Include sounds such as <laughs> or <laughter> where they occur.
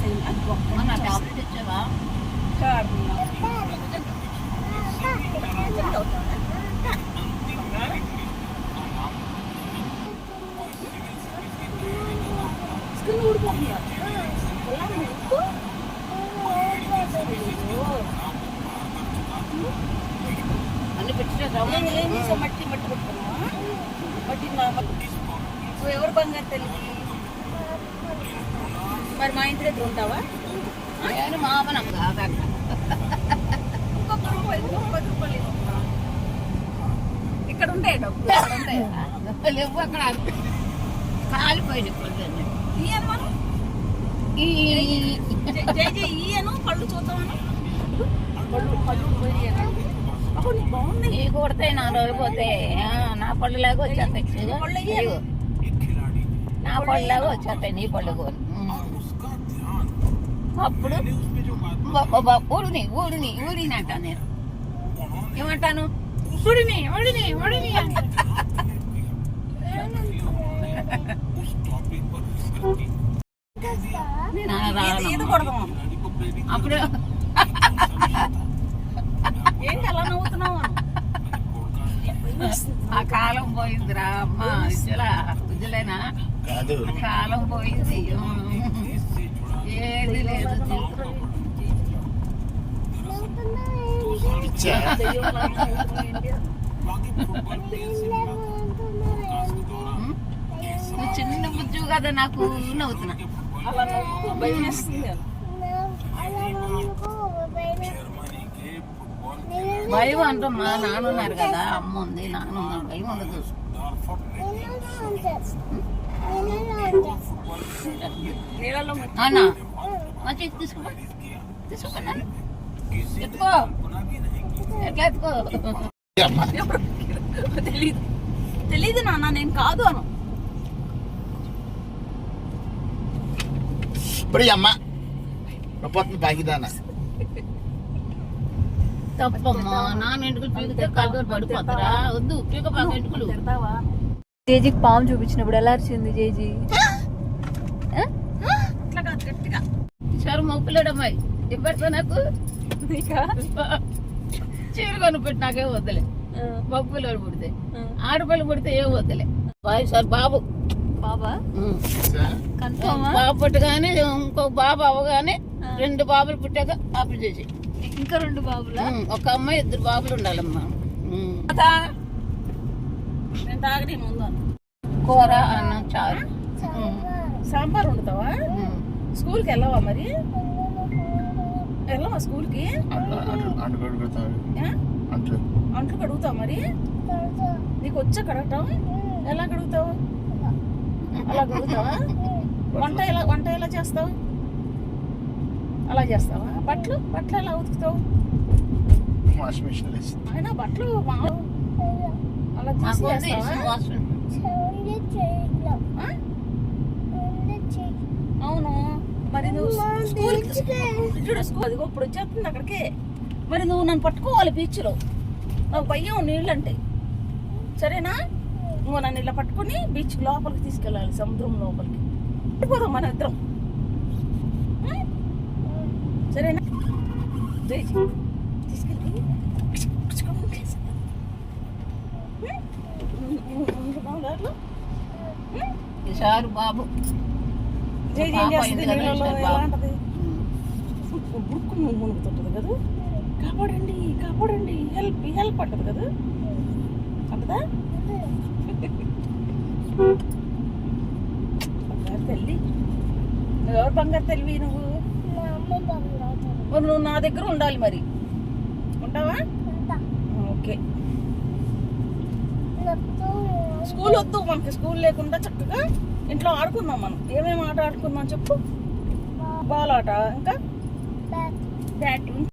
వస్తాయి అన్ని పెట్టేసావా మట్టి మట్టి పెట్టుకున్నావా మట్టి ఎవరు బంగారు తల్లి? మరి మా ఇంటి దగ్గర ఉంటావా? నేను ఇవ్వు. ఇక్కడ ఉంటాయి డబ్బులు? లేవు అక్కడ. ఇయ్యను మనం ఇయ్యను పళ్ళు చూద్దామను. పళ్ళు పళ్ళు పోయాను అప్పుడు నీకు బాగున్నాయి. ఈ కొడితే నా రోజులు పోతే నా పళ్ళు లాగా వచ్చేస్తాయి. నా పళ్ళు వచ్చేస్తాయి నీ పళ్ళు కూడా. అప్పుడు ఊరిని ఊరిని ఊరిని అంటా నేను ఏమంటాను ఊడిని ఊడిని ఊడిని అంటా. నేను అలా ఈత- ఈత రాను. కొడదాం అప్పుడు <laughs> ఏంటి అలా నవ్వుతున్నావు ఆ కాలం పోయిందిరా అమ్మ కాదు కాలం పోయింది ఏది లేదు. ఇచ్చా నువ్వు చిన్న బుజ్జు కదా నాకు నవ్వుతున్నా భయం అంటమ్మా నాన్నున్నారు కదా అమ్మ ఉంది నాన్న ఉన్నారు. భయం ఉండదు. అన్నా మంచి తీసుకో. తీసుకో. ఎత్తుకో. ఎట్లా ఎత్తుకో? తెలీదు. తెలీదు నాన్న నేను కాదు అను. అమ్మ రొప్పొత్తుంది బాగిదాన తప్పమ్మా నాన్న ఎంటుకలు పీకితే కళ్ళు పడిపోతారా? వద్దు పీక ఎంటుకలు తిడతావా? జేజీకి పాము చూపించినప్పుడు ఎలా అరిచింది జేజీ? ఈసారి మొక్కులేడమ్మాయి ఇప్పటితో నాకు. చీర కొనుక్పెట్టి నాకే వద్దలే. మబ్బులు పుడితే. ఆడపిల్ల పుడితే ఏం వద్దలే. బాయ్ సార్ బాబు. బాబా? బాబు పుట్టగానే ఇంకో బాబు అవ్వగానే రెండు బాబులు పుట్టాక ఆపరేట్ చేసి ఇంకా రెండు బాబులా. ఒక అమ్మాయి ఇద్దరు బాబులు ఉండాలమ్మా. నేను తాగని ముందు. కూర అన్నం చారు. సాంబార్ వండుతావా. స్కూల్కి వెళ్ళవా మరి? వెళ్ళవా స్కూల్కి? అంట్లు కడుగుతావు మరి? నీకు వచ్చా కడగటం? ఎలా కడుగుతావు? అలా కడుగుతావా? వంట ఎలా వంట ఎలా చేస్తావు? అలా చేస్తావా? బట్టలు బట్టలు ఎలా ఉతుకుతావు? వాషింగ్ మిషన్ అయినా బట్టలు అలా? అవును? మరి నువ్వు చూడు స్కూల్ అదిగో ఇప్పుడు వచ్చేస్తుంది అక్కడికి. మరి నువ్వు నన్ను పట్టుకోవాలి బీచ్లో. నాకు భయం నీళ్ళంటే. సరేనా? నువ్వు నన్ను ఇలా పట్టుకొని బీచ్ లోపలికి తీసుకెళ్ళాలి సముద్రం లోపలికి. వెళ్ళిపోదాం మన ఇద్దరం? సరేనా. తీసుకెళ్ళి. బాబు. ఉంటది ఉం. బుక్కు మునుగుతుంటది కదా. కాపాడండి కాపాడండి హెల్ప్ హెల్ప్ అంటది కదా. అంటదా? బంగారు తల్లి. ఎవరు బంగారు తల్లి నువ్వు? నువ్వు నా దగ్గర ఉండాలి మరి. ఉంటావా? ఓకే. స్కూల్ వద్దు మనకి స్కూల్ లేకుండా చక్కగా ఇంట్లో ఆడుకుందాం మనం. ఏమేమి ఆట ఆడుకుందాం చెప్పు? బాల్. ఆట ఇంకా? బ్యాట్.